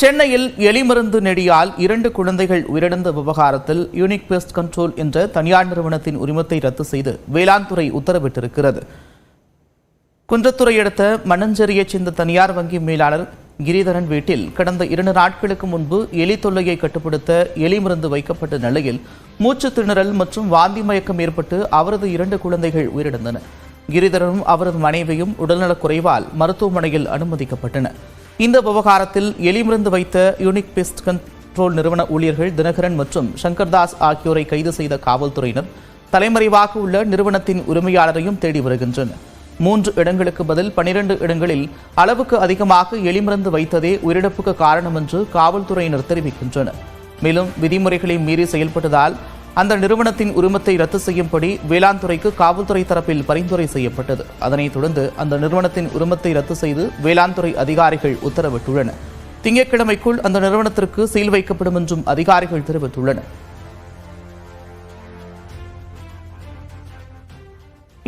சென்னையில் எலிமருந்து நெடியால் இரண்டு குழந்தைகள் உயிரிழந்த விவகாரத்தில் யூனிக் பெஸ்ட் கண்ட்ரோல் என்ற தனியார் நிறுவனத்தின் உரிமத்தை ரத்து செய்து வேளாண் துறை உத்தரவிட்டிருக்கிறது. குன்றத்துறை அடுத்த மணஞ்சேரியைச் சேர்ந்த தனியார் வங்கி மேலாளர் கிரிதரன் வீட்டில் கடந்த இரண்டு நாட்களுக்கு முன்பு எலி தொல்லையை கட்டுப்படுத்த எலி மருந்து வைக்கப்பட்ட நிலையில் மூச்சு திணறல் மற்றும் வாந்தி மயக்கம் ஏற்பட்டு அவரது இரண்டு குழந்தைகள் உயிரிழந்தன. கிரிதரனும் அவரது மனைவியும் உடல்நலக் குறைவால் மருத்துவமனையில் அனுமதிக்கப்பட்டனர். இந்த விவகாரத்தில் எலிமிருந்து வைத்த யூனிக் பெஸ்ட் கண்ட்ரோல் நிறுவன ஊழியர்கள் தினகரன் மற்றும் சங்கர்தாஸ் ஆகியோரை கைது செய்த காவல்துறையினர் தலைமறைவாக உள்ள நிறுவனத்தின் உரிமையாளரையும் தேடி வருகின்றனர். மூன்று இடங்களுக்கு பதில் பனிரெண்டு இடங்களில் அளவுக்கு அதிகமாக எலிமருந்து வைத்ததே உயிரிழப்புக்கு காரணம் என்று காவல்துறையினர் தெரிவிக்கின்றனர். மேலும் விதிமுறைகளை மீறி செயல்பட்டதால் அந்த நிறுவனத்தின் உரிமத்தை ரத்து செய்யும்படி வேளாண் துறைக்கு காவல்துறை தரப்பில் பரிந்துரை செய்யப்பட்டது. அதனைத் தொடர்ந்து அந்த நிறுவனத்தின் உரிமத்தை ரத்து செய்து வேளாண் துறை அதிகாரிகள் உத்தரவிட்டுள்ளனர் திங்கட்கிழமைக்குள் அந்த நிறுவனத்திற்கு சீல் வைக்கப்படும் என்றும் அதிகாரிகள் தெரிவித்துள்ளனர்.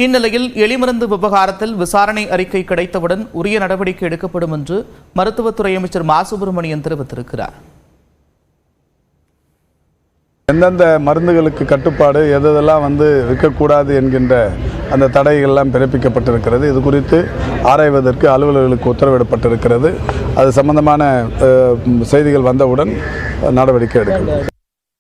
இந்நிலையில் எலிமருந்து விவகாரத்தில் விசாரணை அறிக்கை கிடைத்தவுடன் உரிய நடவடிக்கை எடுக்கப்படும் என்று மருத்துவத்துறை அமைச்சர் மா. சுப்பிரமணியன் தெரிவித்திருக்கிறார். எந்தெந்த மருந்துகளுக்கு கட்டுப்பாடு எதெல்லாம் வந்து விற்கக்கூடாது என்கின்ற அந்த தடைகள்லாம் பிறப்பிக்கப்பட்டிருக்கிறது. இது குறித்து ஆராய்வதற்கு அலுவலர்களுக்கு உத்தரவிடப்பட்டிருக்கிறது. அது சம்பந்தமான செய்திகள் வந்தவுடன் நடவடிக்கை எடுக்கப்படும்